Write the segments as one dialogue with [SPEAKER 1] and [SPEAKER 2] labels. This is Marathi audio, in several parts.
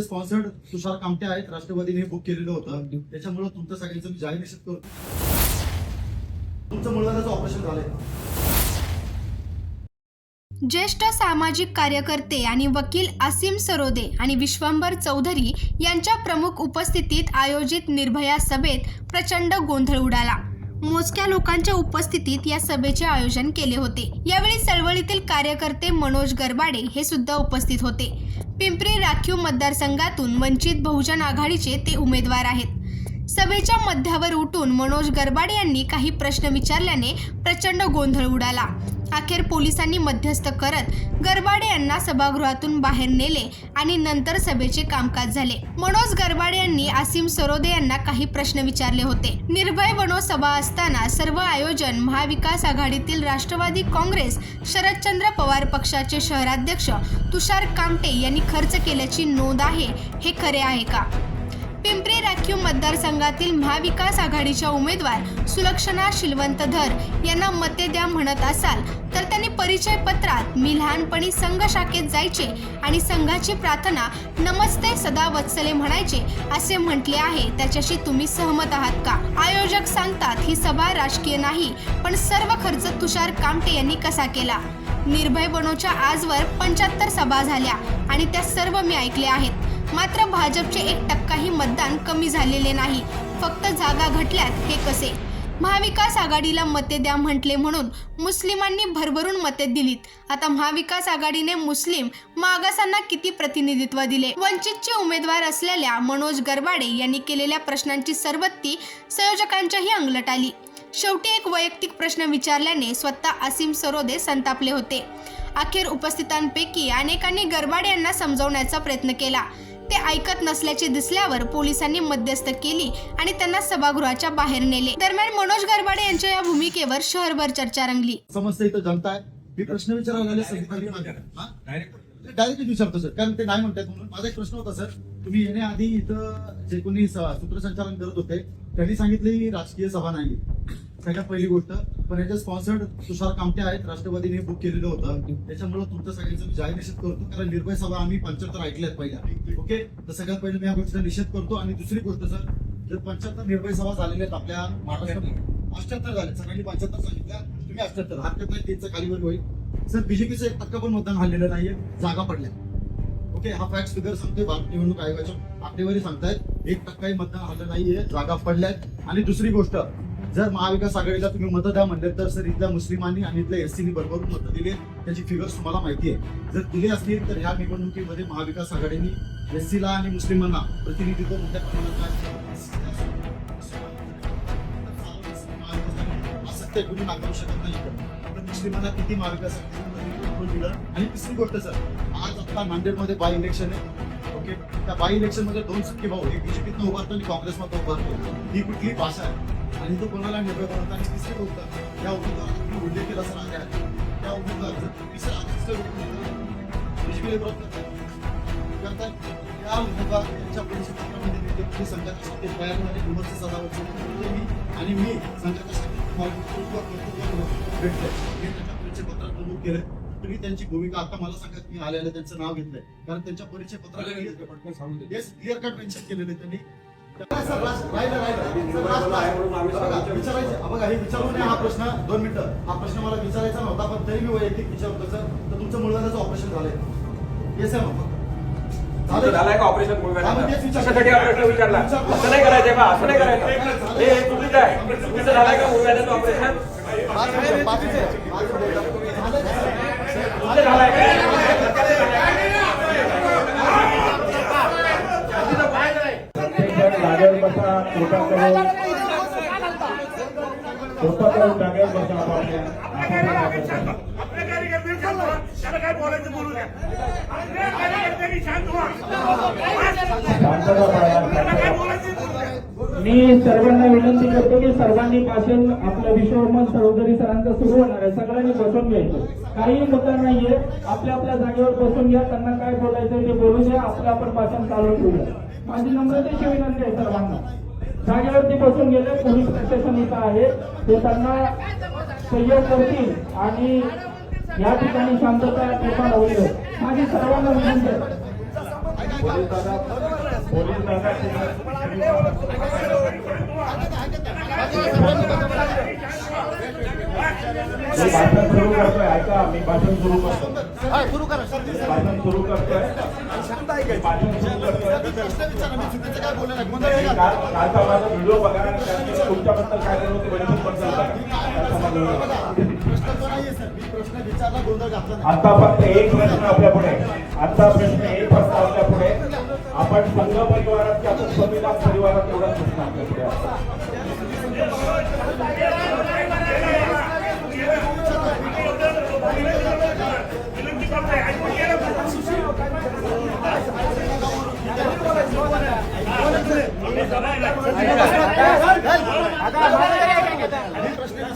[SPEAKER 1] स्पॉन्सर्ड तुषार कामटे आहेत. राष्ट्रवादीने बुक केलेलं होतं. त्याच्यामुळे तुमचं सगळ्यांचं मी जाहीर निषेध करतो. तुमचं मुळव्याधाचं ऑपरेशन झालंय.
[SPEAKER 2] ज्येष्ठ सामाजिक कार्यकर्ते आणि वकील असीम सरोदे आणि विश्वंभर चौधरी यांच्या प्रमुख उपस्थितीत आयोजित निर्भया सभेत प्रचंड गोंधळ उडाला. मोजक्या लोकांच्या उपस्थितीत या सभेचे आयोजन केले होते. यावेळी चळवळीतील कार्यकर्ते मनोज गरबाडे हे सुद्धा उपस्थित होते. पिंपरी राखीव मतदारसंघातून वंचित बहुजन आघाडीचे ते उमेदवार आहेत. सभेच्या मध्यावर उठून मनोज गरबाडे यांनी काही प्रश्न विचारल्याने प्रचंड गोंधळ उडाला. अखेर पोलिसांनी मध्यस्थ करत गरबाडे यांना सभागृहातून बाहेर नेले आणि नंतर सभेचे कामकाज झाले. मनोज गरबाडे यांनी आसिम सरोदे यांना काही प्रश्न विचारले होते. निर्भय बनो सभा असताना सर्व आयोजन महाविकास आघाडीतील राष्ट्रवादी काँग्रेस शरदचंद्र पवार पक्षाचे शहराध्यक्ष तुषार कामटे यांनी खर्च केल्याची नोंद आहे हे खरे आहे का? पिंपरी राखीव मतदारसंघातील महाविकास आघाडीच्या उमेदवार सुलक्षणा शिलवंत धर यांना मते द्या म्हणत असाल तर त्यांनी परिचय पत्रात मी लहानपणी संघ शाखेत जायचे आणि संघाची प्रार्थना नमस्ते सदा वत्सले म्हणायचे असे म्हटले आहे. त्याच्याशी तुम्ही सहमत आहात का? आयोजक सांगतात ही सभा राजकीय नाही पण सर्व खर्च तुषार कामटे यांनी कसा केला? निर्भय बनोच्या आजवर पंच्याहत्तर सभा झाल्या आणि त्या सर्व मी ऐकल्या आहेत. मात्र भाजपचे एक टक्काही मतदान कमी झालेले नाही. फक्त जागा घटल्यात हे कसे? महाविकास आघाडीला मते द्या म्हटले म्हणून मुस्लिमांनी भरभरून मते दिलीत. आता महाविकास आघाडीने मुस्लिम मागासांना किती प्रतिनिधित्व दिले? वंचितचे उमेदवार असलेल्या मनोज गरबाडे यांनी केलेल्या प्रश्नांची सरबत्ती संयोजकांच्याही अंगलट आली. शेवटी एक वैयक्तिक प्रश्न विचारल्याने स्वतः असीम सरोदे संतापले होते. अखेर उपस्थितांपैकी अनेकांनी गरबाडे यांना समजवण्याचा प्रयत्न केला. ते ऐकत नसल्याचे दिसल्यावर पोलिसांनी मध्यस्थ केली आणि त्यांना सभागृहाच्या बाहेर नेले. दरम्यान मनोज गरबाडे यांच्या या भूमिकेवर शहरभर चर्चा रंगली.
[SPEAKER 1] समस्या इथं जनता आहे. मी प्रश्न विचारायला लागले डायरेक्ट विचारतो सर. कारण ते नाही म्हणतात म्हणून. माझा एक प्रश्न होता सर. तुम्ही येण्याआधी इथं जे कोणी सूत्रसंचालन करत होते त्यांनी सांगितले ही राजकीय सभा नाही सगळ्यात पहिली गोष्ट पण याच्या स्पॉन्सर्ड तुषार कामटे आहेत. राष्ट्रवादीने बुक केलेलं होतं. त्याच्यामुळे तुमचं सगळ्यांचं जाहीर निषेध करतो. कारण निर्भय सभा आम्ही पंच्याहत्तर ऐकल्यात पहिल्या. ओके? तर सगळ्यात पहिले मी या गोष्टीचा निषेध करतो आणि दुसरी गोष्ट सर जर पंच्याहत्तर निर्भय सभा झालेल्या आहेत आपल्या महाराष्ट्रात अष्ट्याहत्तर झाले. सगळ्यांनी पंच्याहत्तर सांगितल्या तुम्ही अष्ट्याहत्तर हरकत नाही त्यांचं खालीवर होईल. सर बीजेपीचं एक टक्का पण मतदान झालेलं नाहीये. जागा पडल्या. ओके हा फॅक्ट फिगर सांगतोय भारत निवडणूक आयोगाच्या आकडेवारी सांगतायत एक टक्काही मतदान झालं नाहीये जागा पडल्यात. आणि दुसरी गोष्ट जर महाविकास आघाडीला तुम्ही मतं द्या म्हणले तर सर इथल्या मुस्लिमांनी आणि इथल्या एससीनी बरोबर मतं दिली त्याची फिगर्स तुम्हाला माहिती आहे. जर दिली असतील तर ह्या निवडणुकीमध्ये महाविकास आघाडीने एससीला आणि मुस्लिमांना प्रतिनिधित्व मोठ्या प्रमाणात असत्य कुणी नाकारू शकत नाही तर मुस्लिमांना किती मार्ग आघाडीने दिलं? आणि तिसरी गोष्ट सर आज आता नांदेडमध्ये बाय इलेक्शन आहे. ओके त्या बाय इलेक्शनमध्ये दोन सख्खे भाऊ एक बीजेपीतनं उभारतो आणि काँग्रेसमध्ये उभारतो. ही कुठली भाषा आहे? आणि तो कोणाला निर्भय बनवतो आणि तिसरी गोष्ट या उमेदवाराचा तुम्ही उल्लेख केला सर आहे. त्या उमेदवार जर करताय. त्या उमेदवार यांच्या परिषदेमध्ये नेते संघाच्या सत्तेत तयार झाले विमर्श मी आणि मी संघाच्या सत्तेत कर्तृत्व कर्तृत्व भेटतोय. मी त्यांच्या परिचय पत्रात नमूद केलंय. तुम्ही त्यांची भूमिका आता मला सांगा तुम्ही आलेलं त्यांचं नाव घेतलंय. कारण त्यांच्या परिचय पत्रात येस क्लिअर कट मेन्शन केलेलं त्यांनी. बघा, हे विचारू नये हा प्रश्न. दोन मिनिटं. हा प्रश्न मला विचारायचा नव्हता पण तरी मी वैयक्तिक विचारतो सर. तर तुमचं मुळव्याधाचं ऑपरेशन झालंय. येस आहे मग
[SPEAKER 3] झालंय का ऑपरेशन
[SPEAKER 1] हा.
[SPEAKER 3] कशासाठी प्रश्न विचारला? असं नाही करायचं बा असं नाही करायचं. हे चुकीचं आहे. तुमचं झालंय का मुळव्याधाचं ऑपरेशन? तुमचं झालंय का?
[SPEAKER 4] करून जागेवर बसा आपापल्या आपापल्या जागेवर बसा.
[SPEAKER 5] आपल्या कार्यकर्ते शांत व्हा. त्याला काय बोलायचं बोलू द्या. शांत व्हा काय बोलायचं
[SPEAKER 4] मी सर्वांना विनंती करतो की सर्वांनी भाषण आपलं विश्वमान सरोदरी सरांचं सुरू होणार आहे. सगळ्यांनी बसून घ्यायचं. काही मुद्दा नाहीये. आपल्या आपल्या जागेवर बसून घ्या. त्यांना काय बोलायचं ते बोलू द्या. आपलं आपण भाषण चालू ठेवूया. माझी नम्रतेची विनंती आहे सर्वांना. जागेवरती बसून गेले. पोलीस प्रशासन इथं आहे. ते त्यांना सहयोग करतील आणि या ठिकाणी शांतता निर्माण होईल. माझी सर्वांना विनंती आहे.
[SPEAKER 1] काय
[SPEAKER 6] पोलीस दादा पोलीस मी भाषण सुरू करतोय ऐका मी भाषण सुरू करतो
[SPEAKER 1] सुरू करा सर
[SPEAKER 6] भाषण सुरू करतोय. भाषण सुरू करतोय.
[SPEAKER 1] काय बोललं नाही
[SPEAKER 6] कालचा माझा व्हिडिओ बघा तुमच्याबद्दल काय करतो बद्दल
[SPEAKER 1] प्रश्न प्रश्न
[SPEAKER 6] आता फक्त एक प्रश्न आपल्या पुढे. आता प्रश्न एक फक्त आपल्या पुढे. आपण संघ परिवारात की आपण संविधान परिवारात एवढा प्रश्न आपल्या पुढे आहे.
[SPEAKER 5] विनंती करतोय ऐकून घ्या ना.
[SPEAKER 1] मी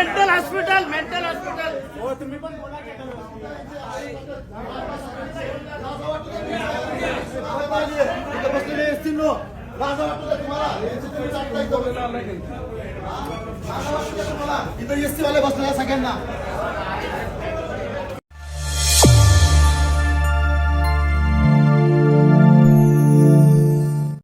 [SPEAKER 5] मेंटल हॉस्पिटल मेंटल हॉस्पिटल.
[SPEAKER 1] हो नो लाज तुम्हाला तुम्ही तुम्हाला इथं एसटी वाले बसले सगळ्यांना